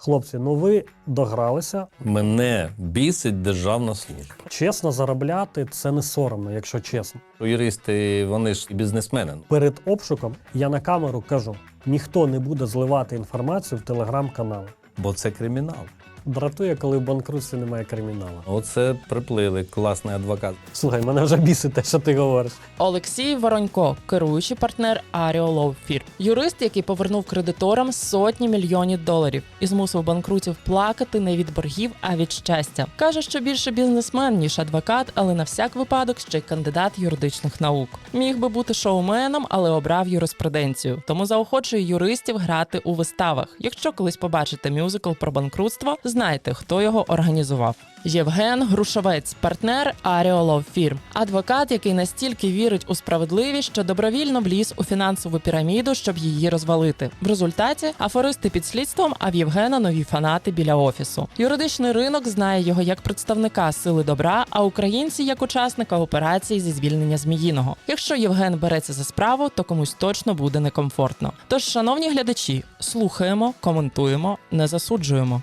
Хлопці, ну ви догралися. Мене бісить державна служба. Чесно заробляти це не соромно, якщо чесно. Юристи, вони ж і бізнесмени. Перед обшуком я на камеру кажу: ніхто не буде зливати інформацію в телеграм-канал. Бо це кримінал. Дратує, коли в банкрутстві немає криміналу. Оце приплили класний адвокат. Слухай, мене вже бісить те, що ти говориш. Олексій Воронько, керуючий партнер Аріо Law Firm. юрист, який повернув кредиторам сотні мільйонів доларів і змусив банкрутів плакати не від боргів, а від щастя. каже, що більше бізнесмен ніж адвокат, але на всяк випадок ще й кандидат юридичних наук. Міг би бути шоуменом, але обрав юриспруденцію. Тому заохочує юристів грати у виставах. Якщо колись побачите мюзикл про банкрутство, знайте, хто його організував. Євген Грушовець, партнер Аріо Law Firm. адвокат, який настільки вірить у справедливість, що добровільно вліз у фінансову піраміду, щоб її розвалити. В результаті афористи під слідством, а в Євгена нові фанати біля офісу. Юридичний ринок знає його як представника сили добра, а українці як учасника операції зі звільнення зміїного. Якщо Євген береться за справу, то комусь точно буде некомфортно. Тож, шановні глядачі, слухаємо, коментуємо, не засуджуємо.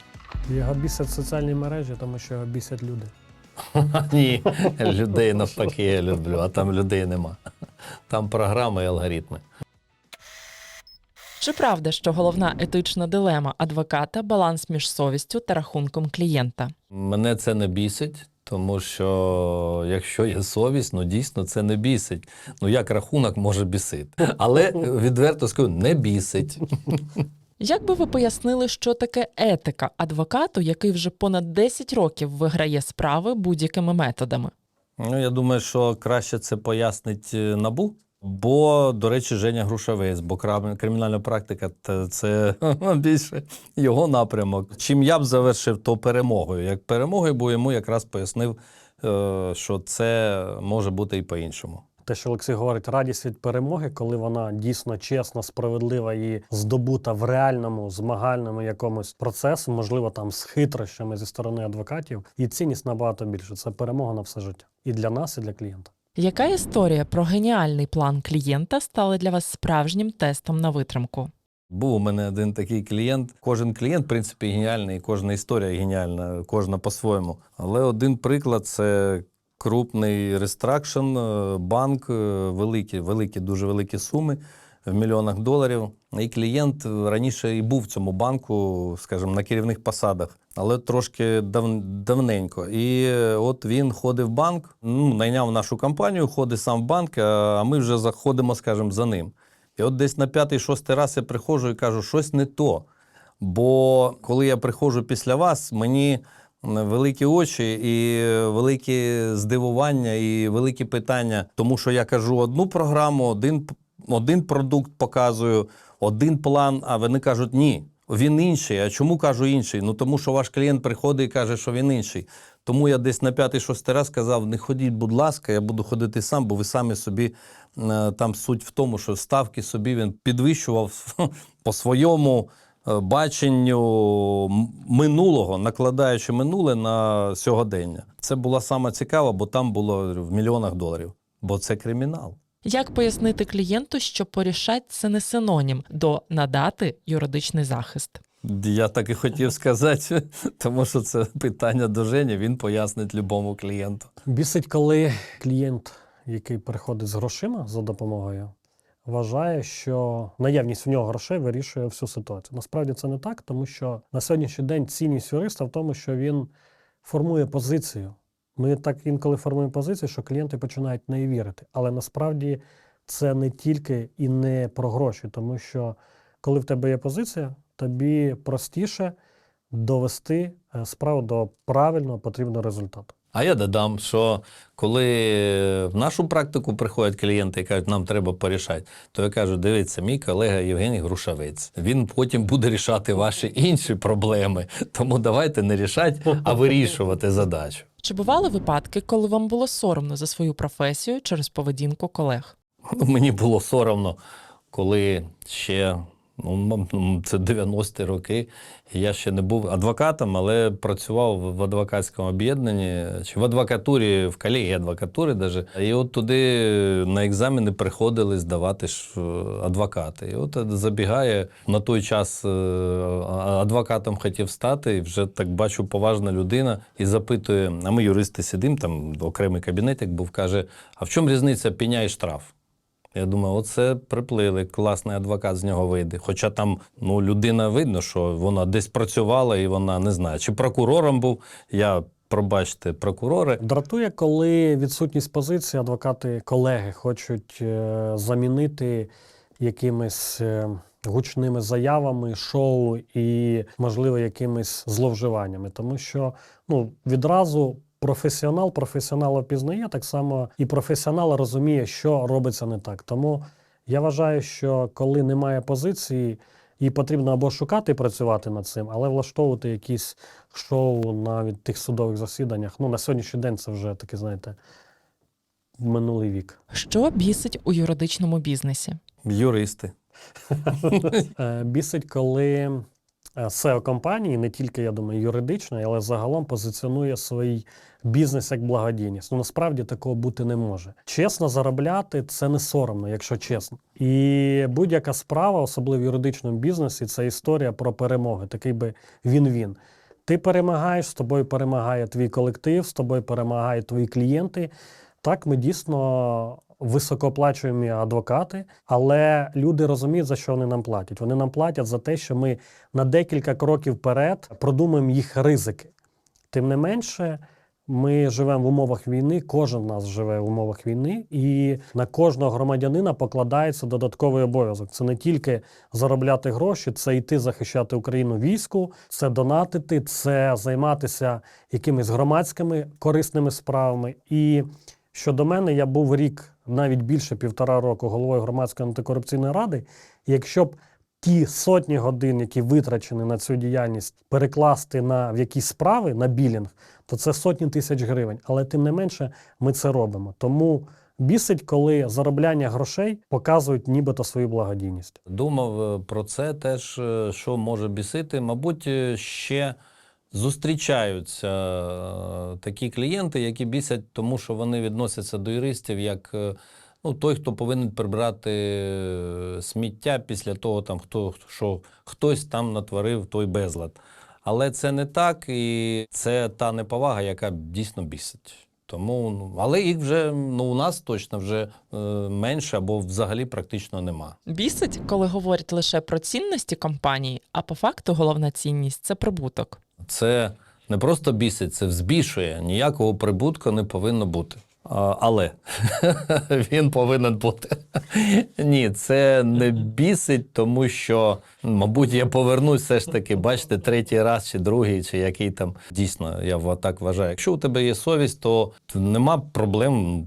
Його бісять соціальні мережі, тому що його бісять люди. Ні, людей навпаки я люблю, а там людей нема. Там програми і алгоритми. Чи правда, що головна етична дилема адвоката баланс між совістю та рахунком клієнта? Мене це не бісить, тому що якщо є совість, ну дійсно це не бісить. Ну як рахунок може бісити? Але відверто скажу, не бісить. Як би ви пояснили, що таке етика адвокату, який вже понад 10 років виграє справи будь-якими методами? Ну, я думаю, що краще це пояснить е, набу. Бо, до речі, Женя Грушевець, бо кримінальна практика це більше його напрямок. Чим я б завершив, то перемогою. Як перемогою, бо йому якраз пояснив, е, що це може бути і по-іншому. Те, що Олексій говорить, радість від перемоги, коли вона дійсно чесна, справедлива і здобута в реальному змагальному якомусь процесі, можливо, там з хитрощами зі сторони адвокатів, і цінність набагато більше. Це перемога на все життя. І для нас, і для клієнта. Яка історія про геніальний план клієнта стала для вас справжнім тестом на витримку? Був у мене один такий клієнт. Кожен клієнт, в принципі, геніальний, кожна історія геніальна, кожна по-своєму. Але один приклад це крупний рестракшн, е, банк, е, великі, великі, дуже великі суми в мільйонах доларів. І клієнт раніше і був в цьому банку, скажімо, на керівних посадах, але трошки дав, давненько. І е, от він ходив в банк, ну, найняв нашу компанію, ходить сам в банк, а ми вже заходимо, скажімо, за ним. І от десь на п'ятий-шостий раз я приходжу і кажу, щось не то. Бо коли я приходжу після вас, мені великі очі і великі здивування, і великі питання, тому що я кажу одну програму, один, один продукт показую, один план, а вони кажуть, ні. Він інший. А чому кажу інший? Ну тому що ваш клієнт приходить і каже, що він інший. Тому я десь на п'ятий-шостий раз сказав: не ходіть, будь ласка, я буду ходити сам, бо ви самі собі е, там суть в тому, що ставки собі він підвищував по своєму баченню минулого, накладаючи минуле на сьогодення. Це була сама цікава, бо там було в мільйонах доларів. Бо це кримінал. Як пояснити клієнту, що порішать це не синонім до надати юридичний захист? Я так і хотів сказати, тому що це питання до Жені, він пояснить любому клієнту. Бісить, коли клієнт, який приходить з грошима за допомогою, вважає, що наявність в нього грошей вирішує всю ситуацію. Насправді це не так, тому що на сьогоднішній день цінність юриста в тому, що він формує позицію. Ми так інколи формуємо позицію, що клієнти починають в неї вірити. Але насправді це не тільки і не про гроші, тому що коли в тебе є позиція, тобі простіше довести е, справу до правильного потрібного результату. А я додам, що коли в нашу практику приходять клієнти і кажуть, нам треба порішати, то я кажу: дивіться, мій колега Євгеній Грушавець. Він потім буде рішати ваші інші проблеми. Тому давайте не рішати, а вирішувати задачу. Чи бували випадки, коли вам було соромно за свою професію через поведінку колег? Ну, Мені було соромно, коли ще Ну, це 90-ті роки. Я ще не був адвокатом, але працював в- адвокатському об'єднанні чи в адвокатурі, в колегії адвокатури даже. І от туди на екзамени приходили здавати ж е, адвокати. І от забігає на той час е, адвокатом хотів стати, і вже так бачу, поважна людина і запитує: а ми юристи сидимо, там окремий кабінетик був, каже: а в чому різниця пеня і штраф? Я думаю, оце приплили, класний адвокат з нього вийде. Хоча там ну, людина видно, що вона десь працювала і вона не знає, чи прокурором був. Я, пробачте, прокурори. Дратує, коли відсутність позиції адвокати колеги хочуть е, замінити якимись е, гучними заявами, шоу і, можливо, якимись зловживаннями. Тому що ну, відразу професіонал професіонала пізнає, так само і професіонал розуміє, що робиться не так. Тому я вважаю, що коли немає позиції, її потрібно або шукати і працювати над цим, але влаштовувати якісь шоу навіть тих судових засіданнях. Ну, на сьогоднішній день це вже таке, знаєте, минулий вік. Що бісить у юридичному бізнесі? Юристи. Е, Бісить, коли SEO компанії, не тільки, я думаю, юридичної, але загалом позиціонує свій бізнес як благодійність. Ну насправді такого бути не може. Чесно заробляти це не соромно, якщо чесно. І будь-яка справа, особливо в юридичному бізнесі, це історія про перемоги. Такий би він-він. Ти перемагаєш, з тобою перемагає твій колектив, з тобою перемагають твої клієнти. Так, ми дійсно високооплачуємі адвокати, але люди розуміють, за що вони нам платять. Вони нам платять за те, що ми на декілька кроків вперед продумаємо їх ризики. Тим не менше, ми живемо в умовах війни, кожен з нас живе в умовах війни, і на кожного громадянина покладається додатковий обов'язок. Це не тільки заробляти гроші, це йти захищати Україну війську, це донатити, це займатися якимись громадськими корисними справами. І щодо мене, я був рік, навіть більше півтора року, головою громадської антикорупційної ради. І якщо б ті сотні годин, які витрачені на цю діяльність, перекласти на в якісь справи на білінг, то це сотні тисяч гривень. Але тим не менше, ми це робимо. Тому бісить, коли заробляння грошей показують нібито свою благодійність. Думав е, про це теж, е, що може бісити. Мабуть, е, ще зустрічаються е, такі клієнти, які бісять, тому що вони відносяться до юристів як е, ну, той, хто повинен прибрати е, сміття після того, там, хто, що хтось там натворив той безлад. Але це не так, і це та неповага, яка дійсно бісить. Тому, ну, але їх вже ну, у нас точно вже е, менше або взагалі практично нема. Бісить, коли говорять лише про цінності компанії, а по факту головна цінність це прибуток. Це не просто бісить, це збільшує. Ніякого прибутку не повинно бути. Але він повинен бути. Ні, це не бісить, тому що, мабуть, я повернусь все ж таки, бачите, третій раз чи другий, чи який там. Дійсно, я так вважаю. Якщо у тебе є совість, то нема проблем.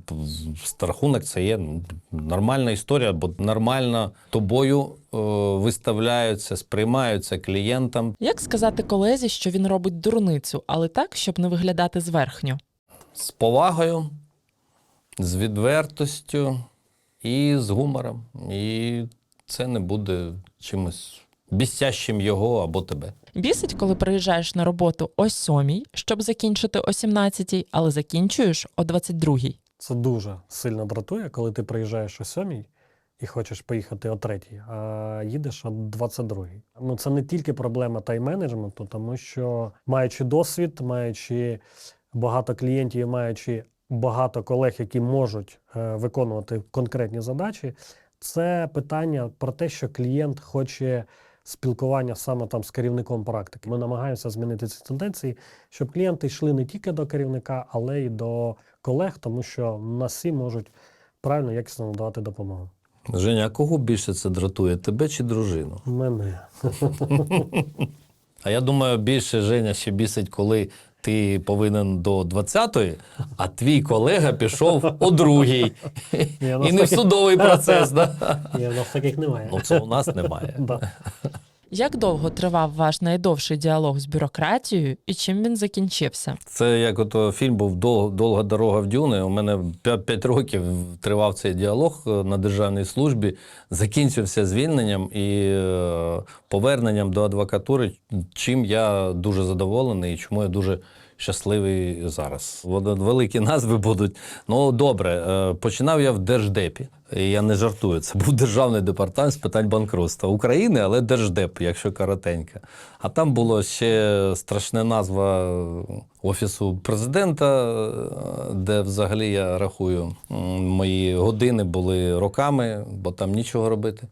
Страхунок це є нормальна історія, бо нормально тобою е, виставляються, сприймаються клієнтам. Як сказати колезі, що він робить дурницю, але так, щоб не виглядати зверхньо? з повагою, з відвертостю і з гумором. І це не буде чимось бісящим його або тебе. Бісить, коли приїжджаєш на роботу о сьомій, щоб закінчити о 17, але закінчуєш о 22. Це дуже сильно дратує, коли ти приїжджаєш о сьомій і хочеш поїхати о третій, а їдеш о 22-й. Ну це не тільки проблема тайм-менеджменту, тому що маючи досвід, маючи багато клієнтів, і маючи багато колег, які можуть е, виконувати конкретні задачі, це питання про те, що клієнт хоче. Спілкування саме там з керівником практики. Ми намагаємося змінити ці тенденції, щоб клієнти йшли не тільки до керівника, але й до колег, тому що на всі можуть правильно якісно надавати допомогу. Женя, а кого більше це дратує, тебе чи дружину? Мене А я думаю, більше Женя ще бісить, коли ти повинен до 20-ї, а твій колега пішов о другій. У І не в судовий процес. Да? В нас таких немає. Ну, це у нас немає. Як довго тривав ваш найдовший діалог з бюрократією і чим він закінчився? Це як ото фільм був «Дол- Довга дорога в Дюни. У мене 5 років тривав цей діалог е, на державній службі, закінчився звільненням і е, поверненням до адвокатури, чим я дуже задоволений і чому я дуже щасливий зараз. Великі назви будуть. Ну добре, е, починав я в Держдепі. Я не жартую. Це був державний департамент з питань банкрутства України, але Держдеп, якщо коротенько. А там було ще страшна назва офісу президента, е, де взагалі я рахую, мої години були роками, бо там нічого робити.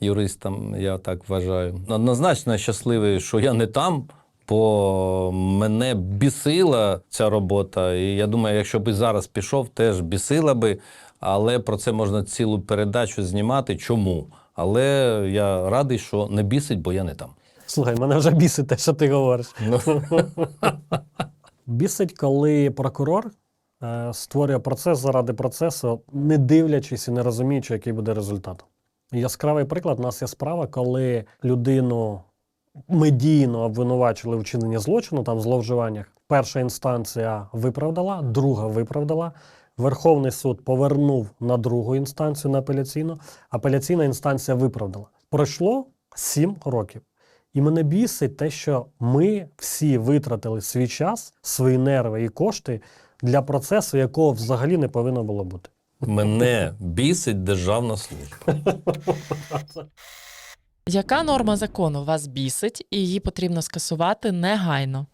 Юристам, я так вважаю. Однозначно щасливий, що я не там, бо мене бісила ця робота. І я думаю, якщо б зараз пішов, теж бісила би. Але про це можна цілу передачу знімати. Чому? Але я радий, що не бісить, бо я не там. Слухай, мене вже бісить те, що ти говориш. Ну, Бісить, коли прокурор е, створює процес заради процесу, не дивлячись і не розуміючи, який буде результат. Яскравий приклад у нас є справа, коли людину медійно обвинувачили в вчиненні злочину, там зловживаннях. Перша інстанція виправдала, друга виправдала. Верховний суд повернув на другу інстанцію на апеляційну, апеляційна інстанція виправдала. Пройшло сім років. І мене бісить те, що ми всі витратили свій час, свої нерви і кошти для процесу, якого взагалі не повинно було бути. мене бісить державна служба. Яка норма закону вас бісить і її потрібно скасувати негайно?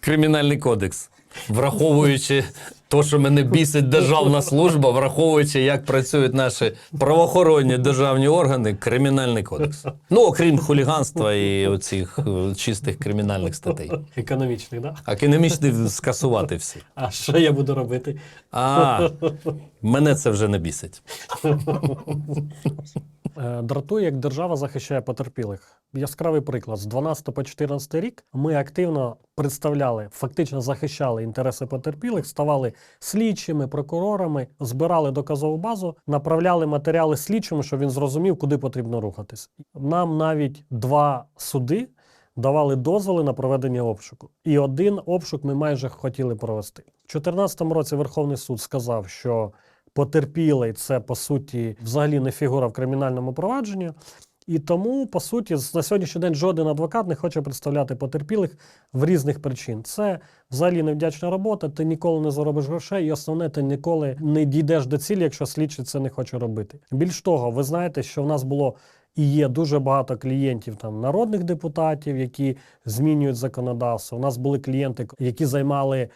Кримінальний кодекс. Враховуючи те, що мене бісить державна служба, враховуючи, як працюють наші правоохоронні державні органи, кримінальний кодекс. Ну, окрім хуліганства і оцих е, чистих кримінальних статей. Економічний, да? Академічний скасувати всі. А що я буду робити? А, мене це вже не бісить. Е, Дратує, як держава захищає потерпілих. Яскравий приклад. З 12 по 14 рік ми активно представляли, фактично захищали інтереси потерпілих, ставали слідчими, прокурорами, збирали доказову базу, направляли матеріали слідчому, щоб він зрозумів, куди потрібно рухатись. Нам навіть два суди давали дозволи на проведення обшуку. І один обшук ми майже хотіли провести. У 2014 році Верховний суд сказав, що потерпілий це по суті взагалі не фігура в кримінальному провадженні. І тому, по суті, на сьогоднішній день жоден адвокат не хоче представляти потерпілих в різних причин. Це взагалі невдячна робота, ти ніколи не заробиш грошей, і основне, ти ніколи не дійдеш до цілі, якщо слідчий це не хоче робити. Більш того, ви знаєте, що в нас було і є дуже багато клієнтів там народних депутатів, які змінюють законодавство. У нас були клієнти, які займали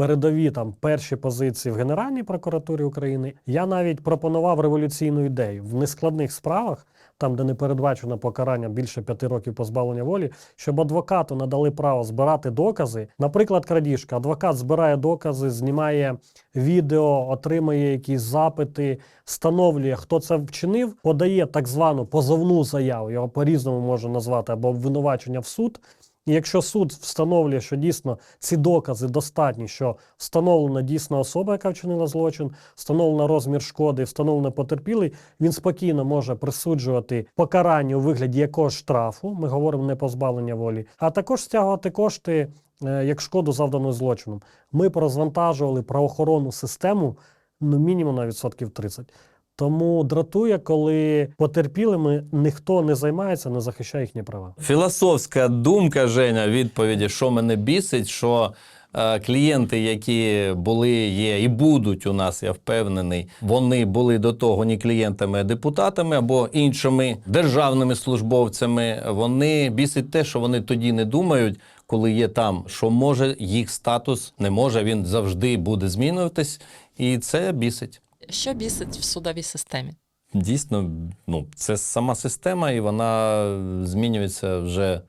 передові там перші позиції в Генеральній прокуратурі України. Я навіть пропонував революційну ідею в нескладних справах, там, де не передбачено покарання більше п'яти років позбавлення волі, щоб адвокату надали право збирати докази. Наприклад, крадіжка. Адвокат збирає докази, знімає відео, отримує якісь запити, встановлює, хто це вчинив, подає так звану позовну заяву, його по-різному можна назвати, або обвинувачення в суд. І якщо суд встановлює, що дійсно ці докази достатні, що встановлена дійсна особа, яка вчинила злочин, встановлено розмір шкоди, встановлено потерпілий, він спокійно може присуджувати покарання у вигляді якогось штрафу. Ми говоримо не позбавлення волі, а також стягувати кошти е, як шкоду завдану злочином. Ми порозвантажували правоохоронну систему ну мінімум на відсотків 30. Тому дратує, коли потерпілими ніхто не займається, не захищає їхні права. Філософська думка, Женя, відповіді, що мене бісить, що е, клієнти, які були, є і будуть у нас, я впевнений, вони були до того не клієнтами, а депутатами або іншими державними службовцями. Вони бісить те, що вони тоді не думають, коли є там, що може їх статус не може, він завжди буде змінюватись, і це бісить. Що бісить в судовій системі? Дійсно, ну, це сама система, і вона змінюється вже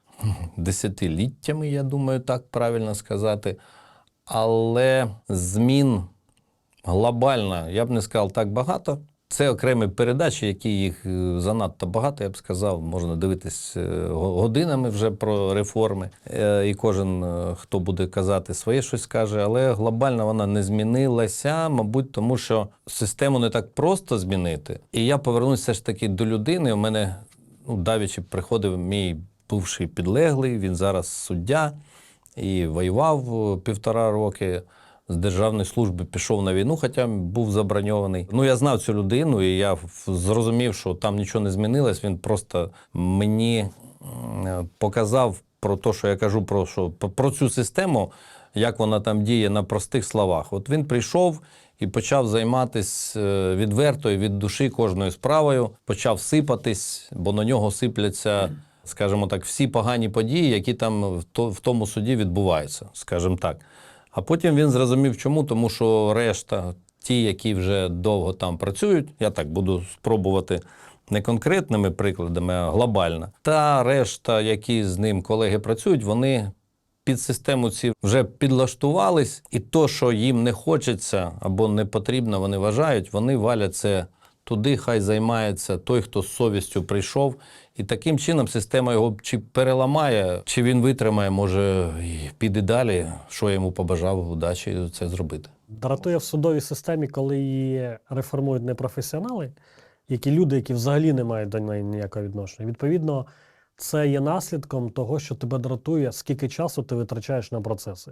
десятиліттями, я думаю, так правильно сказати. Але змін глобально, я б не сказав так багато. Це окремі передачі, які їх е, занадто багато, я б сказав, можна дивитись е, годинами вже про реформи. Е, І кожен, хто буде казати своє, щось каже, але глобально вона не змінилася, мабуть, тому що систему не так просто змінити. І я повернуся ж таки до людини. У мене ну, давічі приходив мій бувший підлеглий, він зараз суддя і воював півтора роки. З державної служби пішов на війну, хоча був заброньований. Ну я знав цю людину, і я зрозумів, що там нічого не змінилось. Він просто мені показав про те, що я кажу про що про- цю систему, як вона там діє на простих словах. От він прийшов і почав займатися е, відверто і від душі кожною справою, почав сипатись, бо на нього сипляться, скажімо так, всі погані події, які там в тому суді відбуваються, скажімо так. А потім він зрозумів, чому, тому що решта, ті, які вже довго там працюють, я так буду спробувати не конкретними прикладами, а глобально. Та решта, які з ним колеги працюють, вони під систему ці вже підлаштувались, і то, що їм не хочеться або не потрібно, вони вважають, вони валять це туди, хай займається той, хто з совістю прийшов. І таким чином система його чи переламає, чи він витримає, може, піде далі, що йому побажав удачі це зробити. Дратує в судовій системі, коли її реформують непрофесіонали, які люди, які взагалі не мають до неї ніякого відношення. Відповідно, це є наслідком того, що тебе дратує, скільки часу ти витрачаєш на процеси.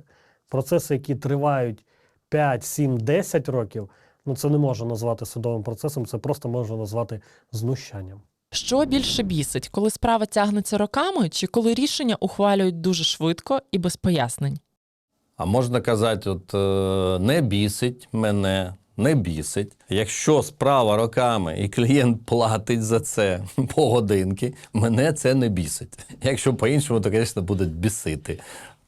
Процеси, які тривають 5, 7, 10 років, ну це не можна назвати судовим процесом, це просто можна назвати знущанням. Що більше бісить, коли справа тягнеться роками, чи коли рішення ухвалюють дуже швидко і без пояснень? А можна казати, от е, не бісить мене, не бісить. Якщо справа роками і клієнт платить за це по годинки, мене це не бісить. Якщо по-іншому, то, звісно, будуть бісити.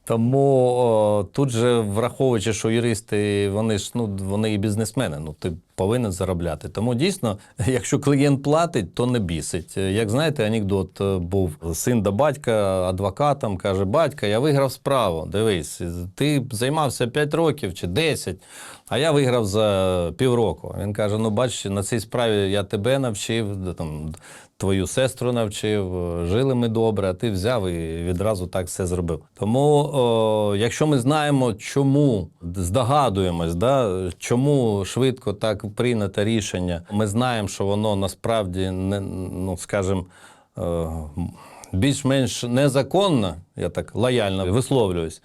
Тому о, тут же, враховуючи, що юристи, вони ж ну вони і бізнесмени, ну ти повинен заробляти. Тому дійсно, якщо клієнт платить, то не бісить. Як знаєте, анекдот е, був син до батька адвокатом, каже: батька, я виграв справу. Дивись, ти займався 5 років чи 10, а я виграв за півроку. Він каже: Ну, бачиш, на цій справі я тебе навчив, там твою сестру навчив, е, жили ми добре, а ти взяв і відразу так все зробив. Тому, о, якщо ми знаємо, чому здогадуємось, да, чому швидко так прийнято рішення, ми знаємо, що воно насправді не ну, скажімо, е, більш-менш незаконно, я так лояльно висловлююсь,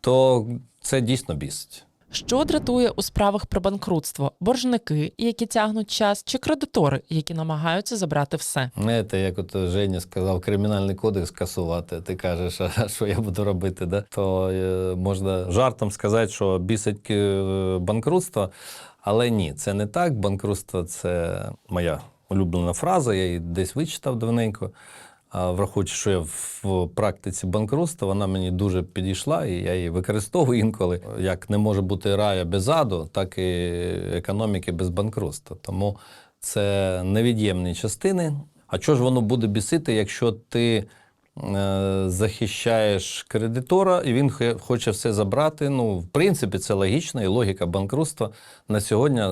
то це дійсно бісить. Що дратує у справах про банкрутство? Боржники, які тягнуть час, чи кредитори, які намагаються забрати все? Знаєте, як от Женя сказав, кримінальний кодекс скасувати. Ти кажеш, а що я буду робити? Да? То е, можна жартом сказати, що бісить е, банкрутство, але ні, це не так. Банкрутство це моя улюблена фраза, я її десь вичитав давненько. А враховуючи, що я в практиці банкрутства, вона мені дуже підійшла, і я її використовую інколи. Як не може бути рая без аду, так і економіки без банкрутства. Тому це невід'ємні частини. А чого ж воно буде бісити, якщо ти захищаєш кредитора, і він хоче все забрати? Ну, в принципі, це логічно, і логіка банкрутства на сьогодні,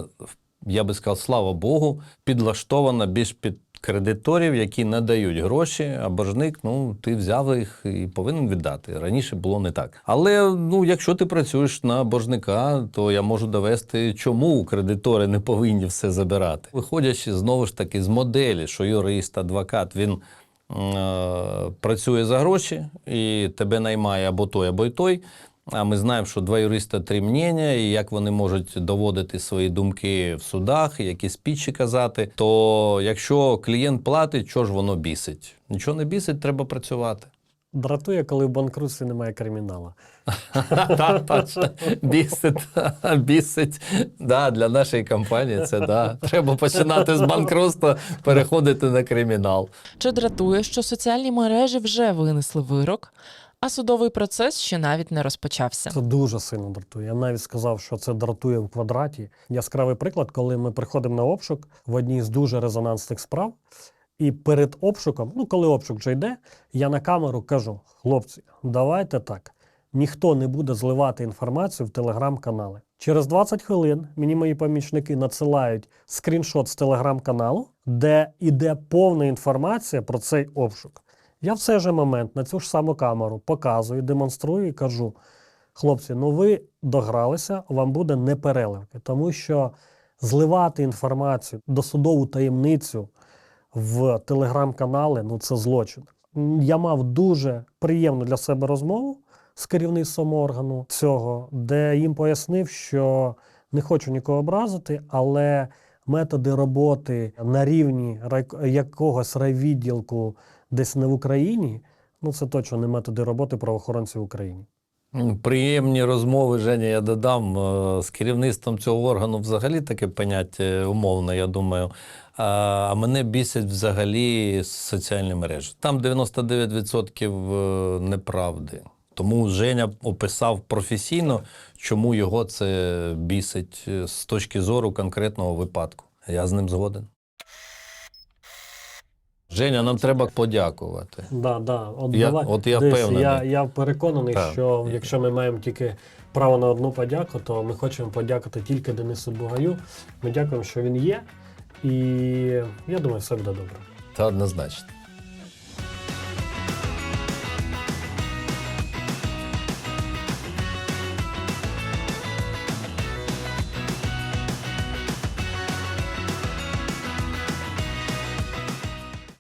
я би сказав, слава Богу, підлаштована більш під кредиторів, які надають гроші, а боржник, ну ти взяв їх і повинен віддати. Раніше було не так. Але ну, якщо ти працюєш на боржника, то я можу довести, чому кредитори не повинні все забирати. Виходячи знову ж таки з моделі, що юрист, адвокат, він е, працює за гроші і тебе наймає або той, або й той. А ми знаємо, що два юриста три мнення, і як вони можуть доводити свої думки в судах, які спічі казати. То якщо клієнт платить, що ж воно бісить? Нічого не бісить, треба працювати. Дратує, коли в банкрутстві немає криміналу. Бісить, бісить. Да, для нашої компанії це да. Треба починати з банкрутства, переходити на кримінал. Чи дратує, що соціальні мережі вже винесли вирок, а судовий процес ще навіть не розпочався? Це дуже сильно дратує. Я навіть сказав, що це дратує в квадраті. Яскравий приклад, коли ми приходимо на обшук в одній з дуже резонансних справ, і перед обшуком, ну коли обшук вже йде, я на камеру кажу: хлопці, давайте так. Ніхто не буде зливати інформацію в телеграм-канали. Через 20 хвилин мені мої помічники надсилають скріншот з телеграм-каналу, де іде повна інформація про цей обшук. Я в цей же момент на цю ж саму камеру показую, демонструю і кажу: хлопці, ну ви догралися, вам буде непереливки, тому що зливати інформацію, досудову таємницю в телеграм-канали ну це злочин. Я мав дуже приємну для себе розмову з керівництвом органу цього, де їм пояснив, що не хочу нікого образити, але методи роботи на рівні якогось райвідділку десь не в Україні, ну це точно не методи роботи правоохоронців в Україні. Приємні розмови, Женя, я додам. е, З керівництвом цього органу взагалі таке поняття умовне, я думаю. А, а мене бісять взагалі соціальні мережі. Там 99% е, неправди. Тому Женя описав професійно, чому його це бісить е, з точки зору конкретного випадку. Я з ним згоден. Женя, нам треба подякувати. Да, да. От, Я- давай, от я дивись, впевнений. Я, я переконаний, Так. що якщо ми маємо тільки право на одну подяку, то ми хочемо подякувати тільки Денису Бугаю. Ми дякуємо, що він є. І я думаю, все буде добре. Та однозначно.